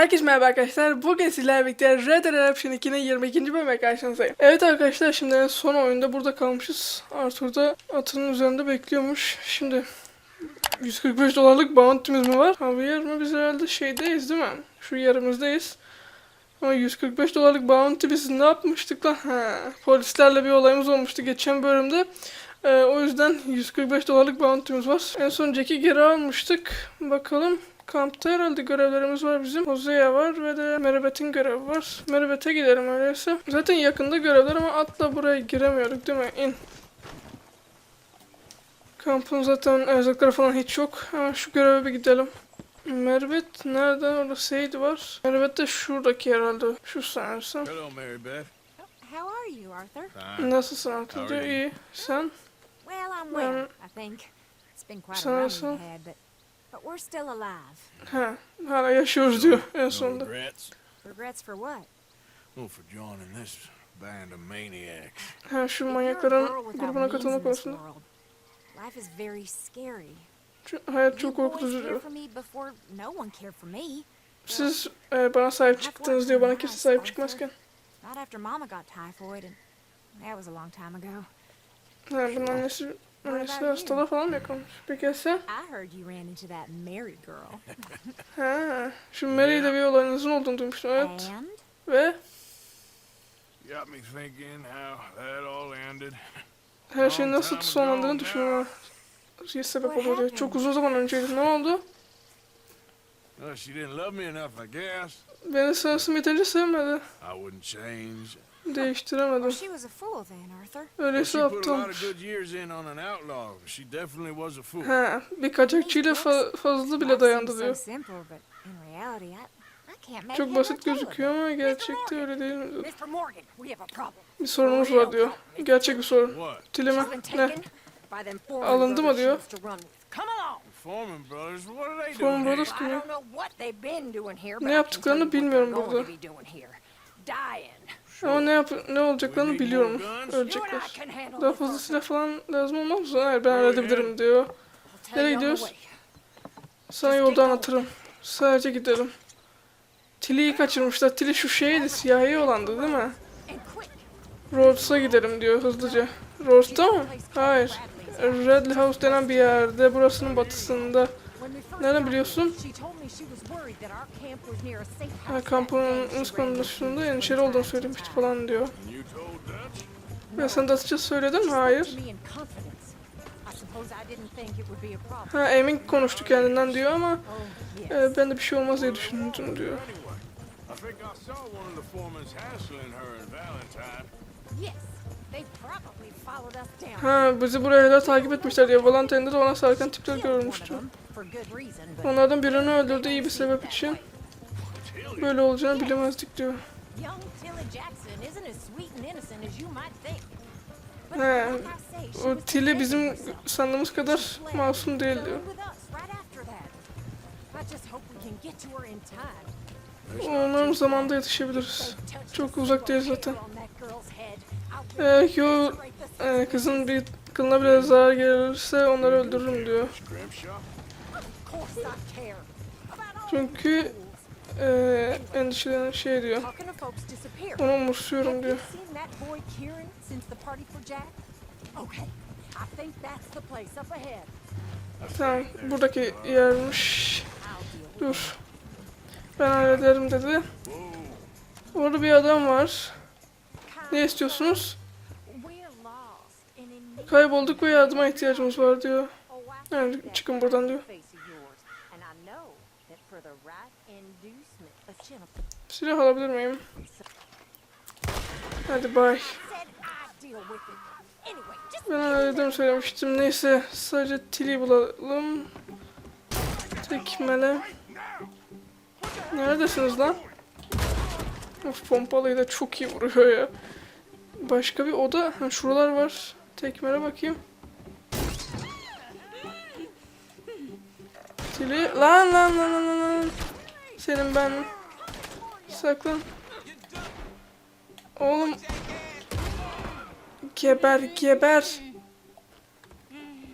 Herkese merhaba arkadaşlar. Bugün sizlerle birlikte Red Dead Redemption 2'nin 22. bölümüne karşınızdayım. Evet arkadaşlar şimdi en son oyunda burada kalmışız. Arthur da atının üzerinde bekliyormuş. Şimdi 145 dolarlık bounty'miz mi var? Javier mi? Biz herhalde şeydeyiz değil mi? Şu yerimizdeyiz. Ama 145 dolarlık bounty biz ne yapmıştık lan? Ha, polislerle bir olayımız olmuştu geçen bölümde. Ee, o yüzden 145 dolarlık bounty'miz var. En son Jack'i geri almıştık. Bakalım. Kampta herhalde görevlerimiz var bizim. Hosea var ve de Meribet'in görevi var. Meribet'e gidelim öyleyse. Zaten yakında görevler ama atla buraya giremiyorduk değil mi? İn. Kampın zaten erzakları falan hiç yok. Hemen şu göreve bir gidelim. Meribet nereden? Orada Seydi var. Meribet de şuradaki herhalde. Şu sanırsam. Hello, Mary Beth. How are you, Arthur? Fine. Nasılsın Arthur? You? İyi. Sen? Well, I'm Well, I think. It's been quite a we've had, but but we're still alive. Ha, hala yaşıyoruz diyor en No sonunda. regrets? Regrets for what? Well, for joining this band of maniacs. Ha, şu manyakların grubuna katılma konusunda. world, Life is very scary. Hayat çok korkutucu cared diyor. for me before no one cared for me. Siz e, bana sahip çıktınız diyor. Bana kimse sahip çıkmazken. Not after Mama got typhoid, and that was a long time ago. Ha, bunun annesi, annesi hastalığı falan mı yakalamış? Peki sen? I heard you ran into that Mary girl. Ha, şu Mary ile bir olayınızın olduğunu duymuştum. Evet. And Ve Got me thinking how that all ended. her şeyin nasıl sonlandığını düşünüyorum. Şey sebep oluyor diyor. Çok uzun zaman önceydi. Ne oldu? Well, she didn't love me enough, I guess. Beni sanırsam yeterince sevmedi. I wouldn't change. Değiştiremedim. she was a fool then, Arthur. Well, Öyleyse she put a lot of aptalmış. good years in on an outlaw. She definitely was a fool. Ha, bir kaçakçıyla fa- fazla bile dayandı Seems diyor. So simple, but in reality, I, I can't make Çok basit gözüküyor ama gerçekte öyle değil mi? diyor. Mr. Morgan, we have a problem. Bir sorunumuz var diyor. Gerçek bir sorun. What? Tilime ne? taken by them foreign Alındı mı diyor? Foreman Brothers? What are they Foreman doing? Brothers here? kim I ya? don't know what they've been doing here, but Ne yaptıklarını bilmiyorum burada. Dying. Ama ne yap ne olacaklarını biliyorum. Ölecekler. Daha fazla silah falan lazım olmaz mı? Hayır ben halledebilirim diyor. Nereye gidiyoruz? Sana yolda anlatırım. Sadece gidelim. Tilly'yi kaçırmışlar. Tilly şu şeydi, siyahi olandı değil mi? Rhodes'a gidelim diyor hızlıca. Rhodes'ta mı? Hayır. Redley House denen bir yerde. Burasının batısında. Nereden biliyorsun? Ha, kampın ıs konusunda endişeli olduğunu söylemişti falan diyor. Ve sen Dutch'a söyledin mi? Hayır. Ha emin konuştu kendinden diyor ama Oh, e, ben de bir şey olmaz diye düşündüm diyor. Ha bizi buraya kadar takip etmişler diyor. Valentine'de de ona sarkan tipler görmüştü. Onlardan birini öldürdü iyi bir sebep için. Böyle olacağını bilemezdik diyor. He, O Tilly bizim sandığımız kadar masum değil diyor. Umarım zamanda yetişebiliriz. Çok uzak değil zaten. Eğer ki o e, kızın bir kılına bile zarar gelirse onları öldürürüm diyor. Çünkü fools. e, endişelenen şey diyor. Onu umursuyorum diyor. Tamam buradaki yermiş. Dur. Ben hallederim dedi. Orada bir adam var. Ne istiyorsunuz? Kaybolduk ve yardıma ihtiyacımız var diyor. Yani çıkın buradan diyor. face of yours, and I know that for the right inducement, a gentleman Silah alabilir miyim? Hadi bay. Ben hallederim söylemiştim. Neyse sadece Tilly bulalım. Tekmele. Neredesiniz lan? Of pompalıyı da çok iyi vuruyor ya. Başka bir oda. Ha, şuralar var. Tekmele bakayım. Tilly. Lan lan lan lan lan. Senin ben. Saklan. Oğlum. Geber geber.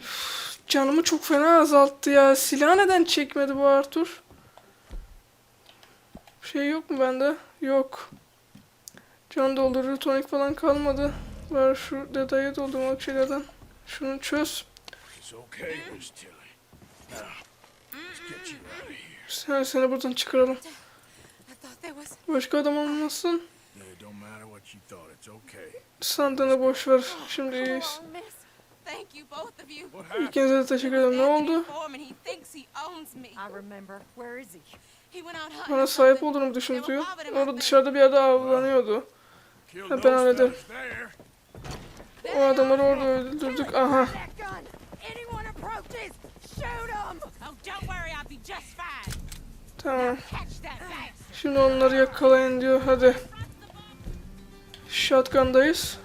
Üf, Canımı çok fena azalttı ya. Silah neden çekmedi bu Arthur? Şey yok mu bende? Yok. Can doldurucu tonik falan kalmadı. Var şu detayı doldurmak şeylerden. Şunu çöz. Sen seni buradan çıkaralım. Başka adam olmasın. Sandığını boş ver. Şimdi iyiyiz. İkinize de teşekkür ederim. Ne oldu? Bana sahip olduğunu düşündürüyor. Orada dışarıda bir yerde avlanıyordu. Ben hallederim. O adamları orada öldürdük. Aha. Tamam. Şimdi onları yakalayın diyor. Hadi. Shotgun'dayız.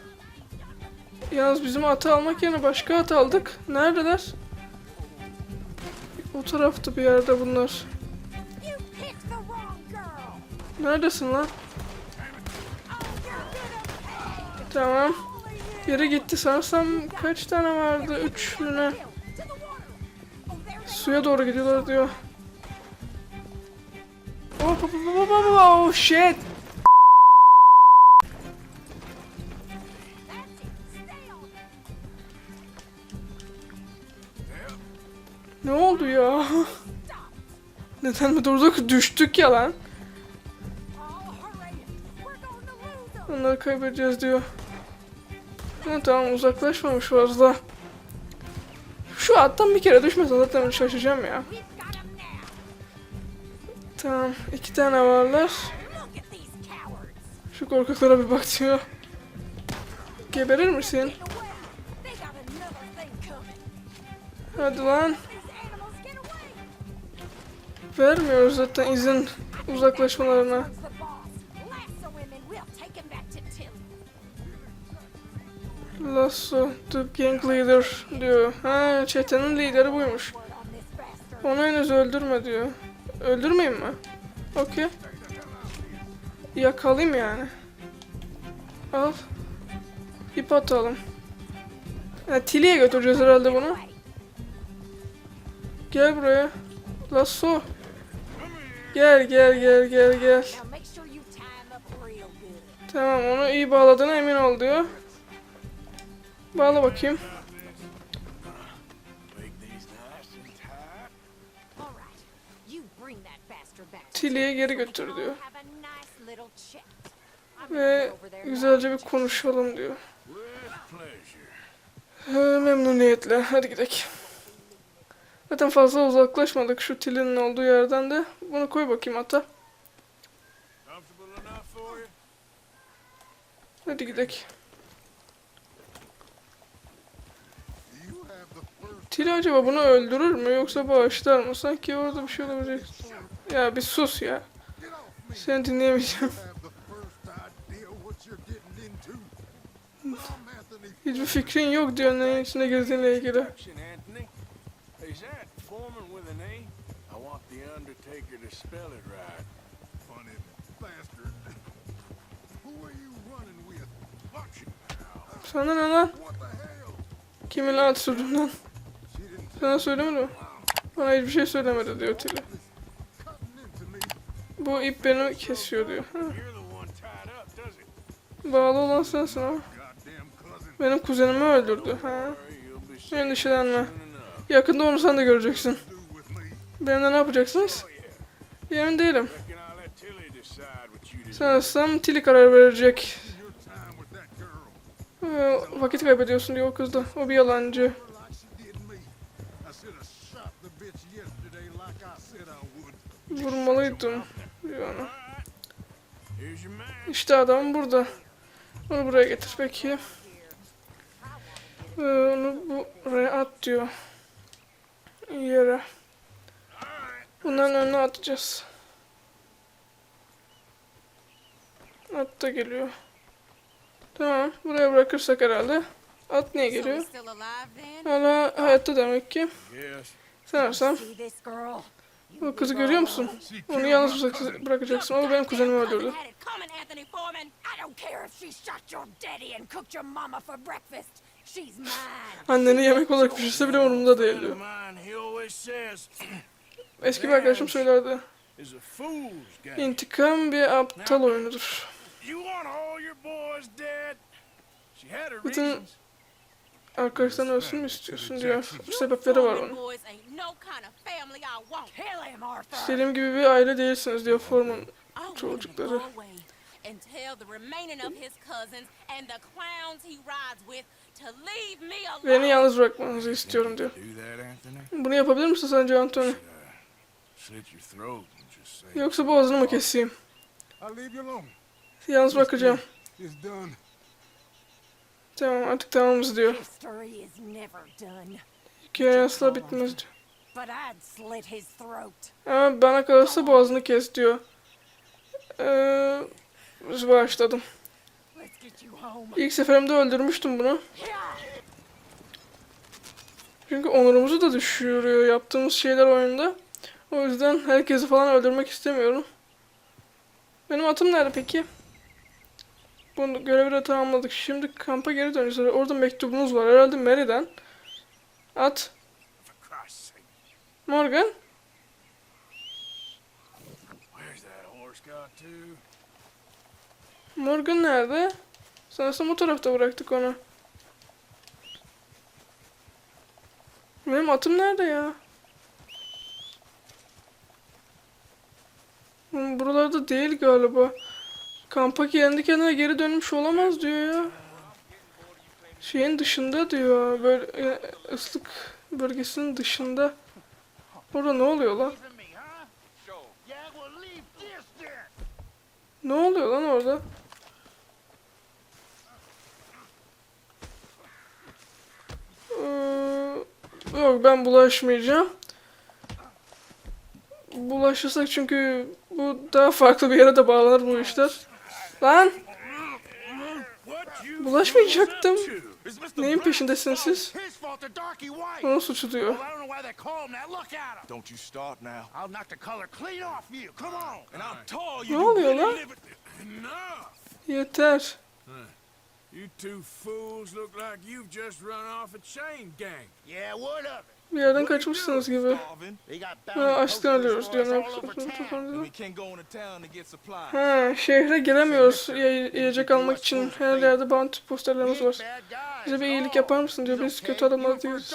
Yalnız bizim atı almak yerine başka at aldık. Neredeler? O tarafta bir yerde bunlar. Neredesin lan? Tamam. Geri gitti sanırsam kaç tane vardı? Üç? Suya doğru gidiyorlar diyor. Oh, oh, oh, oh, oh, oh shit. Ne oldu ya? Neden mi durduk? Düştük ya lan. Onları kaybedeceğiz diyor. Ha, tamam uzaklaşmamış fazla. Şu attan bir kere düşmese zaten şaşacağım ya. Tamam iki tane varlar. Şu korkaklara bir bak diyor. Geberir misin? Hadi lan. Vermiyoruz zaten izin uzaklaşmalarına. Lasso, the gang leader diyor. Ha çetenin lideri buymuş. Onu henüz öldürme diyor. Öldürmeyeyim mi? Okey. Yakalayayım yani. Al. İp atalım. Ha, Tilly'ye götüreceğiz herhalde bunu. Gel buraya. Lasso. Gel gel gel gel gel. Tamam onu iyi bağladığına emin ol diyor. Bağla bakayım. Tilly'ye geri götür diyor. Ve güzelce bir konuşalım diyor. Ee, memnuniyetle. Hadi gidelim. Zaten fazla uzaklaşmadık şu tilinin olduğu yerden de. Bunu koy bakayım you? Hadi gidelim. Tili acaba bunu öldürür mü yoksa bağışlar mı? Sanki orada bir şey olacak. Ya bir sus ya. Seni dinleyemeyeceğim. Hiçbir fikrin yok diyor neyin içine girdiğinle ilgili. Sana ne lan? Kimin at sürdün lan? Sana söylemedi mi? Bana hiçbir şey söylemedi diyor me. Bu ip beni kesiyor diyor. Bağlı olan sensin ama. Benim kuzenimi öldürdü. Ha. Endişelenme. Yakında onu sen de göreceksin. Benimle ne yapacaksınız? Yemin değilim. Tilly. Sanırsam Tilly karar verecek. Ee, vakit kaybediyorsun diyor o kız da. O bir yalancı. Vurmalıydım man. İşte adam burada. Onu buraya getir peki. Ee, onu buraya at diyor. Yere. Bunların önüne atacağız. At da geliyor. Tamam. Buraya bırakırsak herhalde. At niye geliyor? Hala hayatta demek ki. Sanırsam. O kızı görüyor musun? Onu yalnız bırak- bırakacaksın. O benim kuzenimi öldürdü. Anneni yemek olarak pişirse bile umurumda değil Friend diyor. of mine, he always says, Eski bir arkadaşım söylerdi. İntikam bir aptal oyunudur. Bütün arkadaşların ölsün mü istiyorsun diyor. Sebepleri var onun. İstediğim gibi bir aile değilsiniz diyor Foreman. Çocukları. and tell the remaining of his cousins and the clowns he rides with to leave me alone. Beni yalnız bırakmanızı istiyorum diyor. Bunu yapabilir misin sence Anthony? Yoksa boğazını mı keseyim? Yalnız bırakacağım. Tamam artık tamamız diyor. Hikaye asla bitmez diyor. Ama bana kalırsa boğazını kes diyor. Ee, home. İlk seferimde öldürmüştüm bunu. Çünkü onurumuzu da düşürüyor yaptığımız şeyler oyunda. O yüzden herkesi falan öldürmek istemiyorum. Benim atım nerede peki? Bunu görevi de tamamladık. Şimdi kampa geri döneceğiz. Orada mektubunuz var. Herhalde Mary'den. At. Morgan. Morgan nerede? Sanırsam o tarafta bıraktık onu. Benim atım nerede ya? Buralarda değil galiba. Kampa kendi kendine geri dönmüş olamaz diyor ya. Şeyin dışında diyor. Böyle e, ıslık bölgesinin dışında. Orada ne oluyor lan? Ne oluyor lan orada? Ee, yok ben bulaşmayacağım. Bulaşırsak çünkü bu daha farklı bir yere de bağlanır bu işler. Lan bulaşmayacaktım. Neyin peşindesiniz siz? His fault the darky white. Onun suçu diyor. Ne oluyor lan? Enough! Yeter. You two fools look like you've just run off a chain gang. Yeah, what of it? Bir yerden kaçmışsınız gibi. Ha, açlıktan ölüyoruz for diyor. us Ne all over yapıyorsunuz town. And falan we can't go into town to get supplies. Ha, şehre giremiyoruz. Ye- yiyecek almak için her yerde bounty posterlerimiz var. Bize bir iyilik yapar mısın diyor. Biz kötü adamlar değiliz.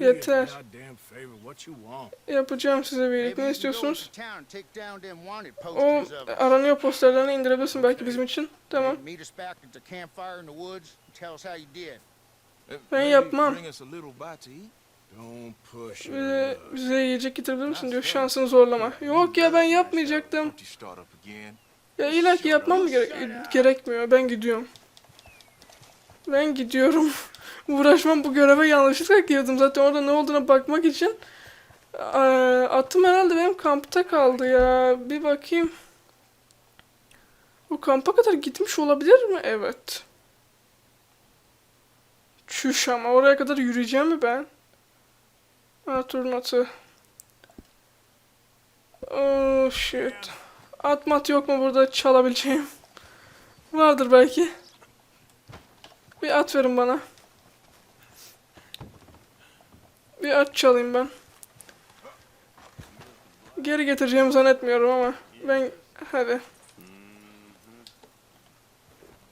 Yeter. Yapacağım size bir iyilik. Maybe Ne istiyorsunuz? O aranıyor posterlerini indirebilirsin belki bizim için. Tamam. Ben yapmam. Bize, bize yiyecek getirebilir misin diyor. Şansını zorlama. Yok ya ben yapmayacaktım. Ya illa ki yapmam mı gere- gerekmiyor. Ben gidiyorum. Ben gidiyorum. Uğraşmam bu göreve yanlışlıkla girdim. Zaten orada ne olduğuna bakmak için. Aa, Atım herhalde benim kampta kaldı ya. Bir bakayım. O kampa kadar gitmiş olabilir mi? Evet. Çüş ama oraya kadar yürüyeceğim mi ben? Arthur'un atı. Oh shit. At mat yok mu burada çalabileceğim? Vardır belki. Bir at verin bana. Bir at çalayım ben. Geri getireceğimi zannetmiyorum ama. Ben hadi.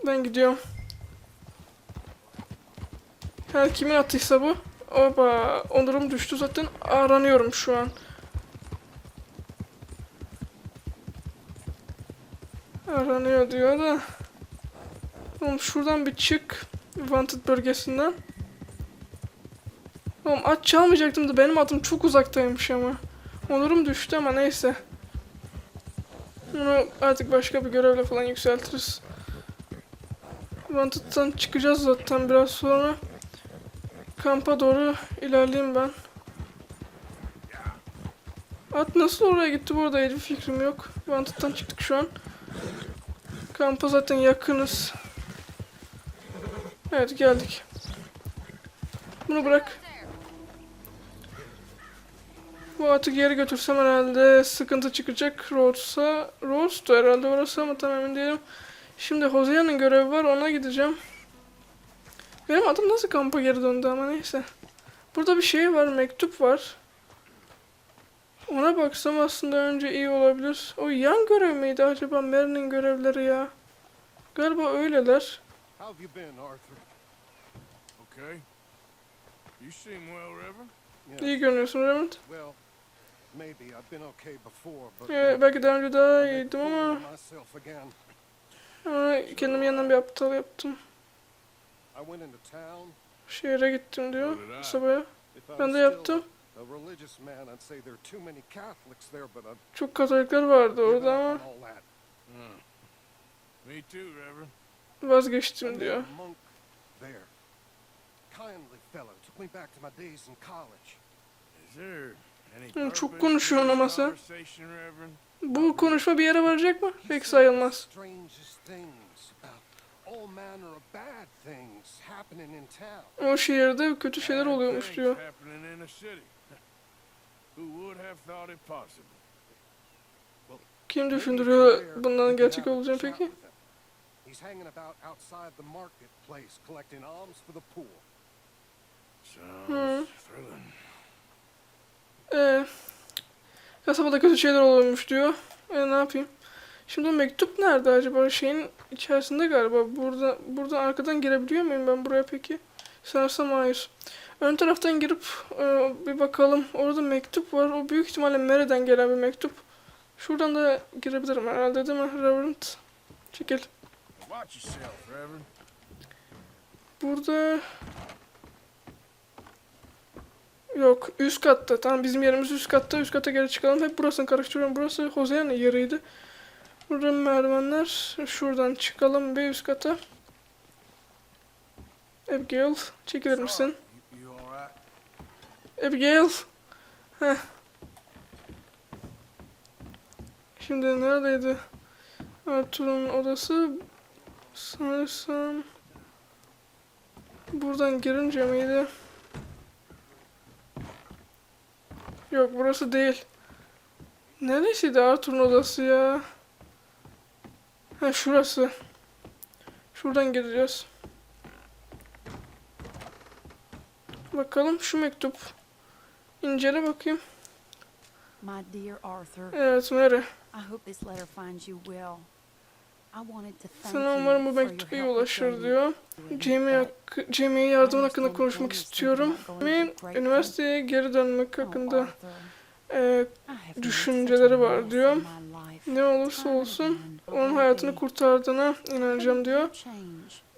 Ben gidiyorum. Her kimin atıysa bu. Oba, onurum düştü zaten. Aranıyorum şu an. Aranıyor diyor da. Oğlum şuradan bir çık. Wanted bölgesinden. Oğlum at çalmayacaktım da benim atım çok uzaktaymış ama. Onurum düştü ama neyse. Bunu artık başka bir görevle falan yükseltiriz. Wanted'dan çıkacağız zaten biraz sonra. Kampa doğru ilerleyeyim ben. At nasıl oraya gitti bu arada hiçbir fikrim yok. Wanted'dan çıktık şu an. Kampa zaten yakınız. Evet geldik. Bunu bırak. Bu atı geri götürsem herhalde sıkıntı çıkacak. Rhodes'a... Rhodes'tu herhalde orası ama tam emin değilim. Şimdi Hosea'nın görevi var ona gideceğim. Benim adım nasıl kampa geri döndü ama neyse. Burada bir şey var, mektup var. Ona baksam aslında önce iyi olabilir. O yan görev miydi acaba Mary'nin görevleri ya? Galiba öyleler. How have you been, Arthur? Okay. You seem well, Reverend. İyi görünüyorsun Raymond. well, maybe I've been okay before, but Ee, belki daha önce daha iyiydim ama myself again. ama kendimi yandan bir aptal yaptım. I went into town. Şehre gittim diyor, kasabaya. If I Ben was de still yaptım. A, a religious man, I'd say there are too many Catholics there, but I've Çok Katolikler vardı given orada up ama on all that. Me too, Reverend. Vazgeçtim diyor. Hı, çok this ama sen. Bu konuşma bir yere varacak mı? Pek sayılmaz. strangest things about all manner of bad things happening in town. O şehirde kötü şeyler oluyormuş diyor. happening in a city. Who would have thought it possible? Kim düşündürüyor can gerçek olacağını peki? He's hanging about outside the marketplace collecting alms for the poor. Sounds thrilling. Ee, kasabada kötü şeyler oluyormuş diyor. E ne yapayım? Şimdi o mektup nerede acaba? Şeyin içerisinde galiba. Burada burada arkadan girebiliyor muyum ben buraya peki? Sanırsam hayır. Ön taraftan girip e, bir bakalım. Orada mektup var. O büyük ihtimalle Mary'den gelen bir mektup. Şuradan da girebilirim herhalde değil mi? Reverend. Çekil. Watch yourself, Reverend. Burada Yok üst katta. Tamam bizim yerimiz üst katta. Üst kata geri çıkalım. Hep burasını karıştırıyorum. Burası Jose'nin yeriydi. Burada merdivenler. Şuradan çıkalım bir üst kata. Abigail çekilir misin? Abigail. Heh. Şimdi neredeydi? Arthur'un odası. Sanırsam buradan girince miydi? Yok burası değil. Neresiydi Arthur'un odası ya? Ha şurası. Şuradan gireceğiz. Bakalım şu mektup. İncele bakayım. My dear Arthur, Evet Mary. I hope this letter finds you well. I wanted to thank Sana umarım bu mektup iyi ulaşır diyor. Jamie Jamie'ye yardım hakkında konuşmak istiyorum. Jamie üniversiteye geri dönmek Oh, hakkında e, düşünceleri var diyor. ne olursa olsun onun hayatını kurtardığına inanacağım diyor.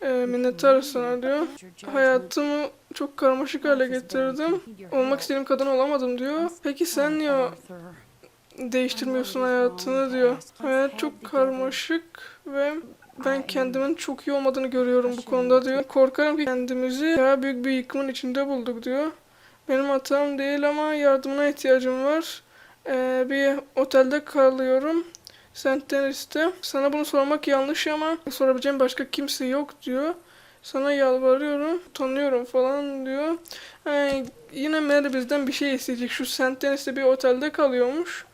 E, minnettarız sana diyor. Hayatımı çok karmaşık hale getirdim. Olmak istediğim kadın olamadım diyor. Peki sen niye değiştirmiyorsun hayatını diyor. Hayat çok karmaşık ve ben kendimin çok iyi olmadığını görüyorum bu konuda diyor. Korkarım ki kendimizi daha büyük bir yıkımın içinde bulduk diyor. Benim hatam değil ama yardımına ihtiyacım var. Ee, bir otelde kalıyorum. St. Denis'te. Sana bunu sormak yanlış ama sorabileceğim başka kimse yok diyor. Sana yalvarıyorum, tanıyorum falan diyor. Ee, yine Mary bizden bir şey isteyecek. Şu St. Denis'te bir otelde kalıyormuş.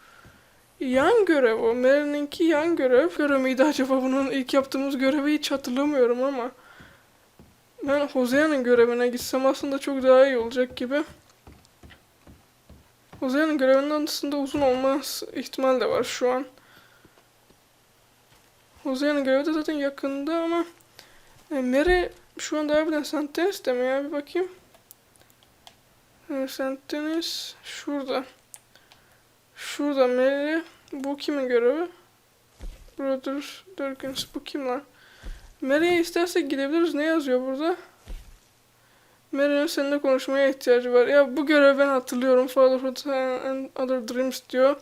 Yan görev o. Mary'ninki yan görev. Görev miydi acaba bunun ilk yaptığımız görevi hiç hatırlamıyorum ama. Ben Hosea'nın görevine gitsem aslında çok daha iyi olacak gibi. Hosea'nın görevinden aslında uzun olmaz ihtimal de var şu an. Hosea'nın görevi de zaten yakında ama e, Mary şu anda harbiden St. Denis'te mi ya? Bir bakayım. E, St. Denis şurada. Şurada Mary. Bu kimin görevi? Brother Durkins. Bu kim lan? Mary'e istersek gidebiliriz. Ne yazıyor burada? Mary'nin seninle konuşmaya ihtiyacı var. Ya bu görevi ben hatırlıyorum. Fatherhood and Other Dreams diyor.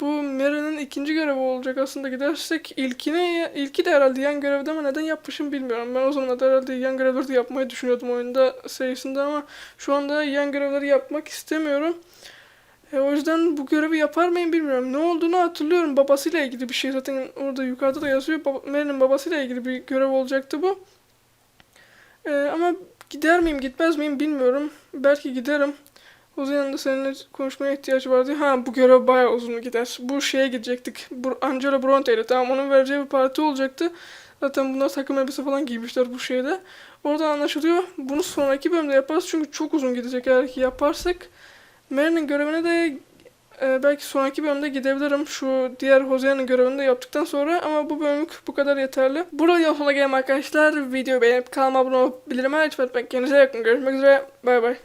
Bu Mary'nin ikinci görevi olacak aslında gidersek. ilkine ilki de herhalde yan görevde ama neden yapmışım bilmiyorum. Ben o zaman da herhalde yan görevleri yapmayı düşünüyordum oyunda serisinde ama şu anda yan görevleri yapmak istemiyorum. E, o yüzden bu görevi yapar mıyım bilmiyorum. Ne olduğunu hatırlıyorum. Babasıyla ilgili bir şey zaten orada yukarıda da yazıyor. Baba, Mary'nin babasıyla ilgili bir görev olacaktı bu. E, ama gider miyim gitmez miyim bilmiyorum. Belki giderim. Zaman da seninle konuşmaya ihtiyacı vardı. Ha bu görev bayağı uzun gider. Bu şeye gidecektik. Bu Angela Bronte ile. Tamam onun vereceği bir parti olacaktı. Zaten bunlar takım elbise falan giymişler bu şeyde. Oradan anlaşılıyor. Bunu sonraki bölümde yaparız çünkü çok uzun gidecek eğer ki yaparsak. Mary'nin görevine de e, belki sonraki bölümde gidebilirim. Şu diğer Hosea'nın görevini de yaptıktan sonra ama bu bölümlük bu kadar yeterli. Burada sonuna gelelim arkadaşlar. Videoyu beğenip kanalıma abone açmayı unutmayın. Kendinize iyi bakın. Görüşmek üzere. Bay bay.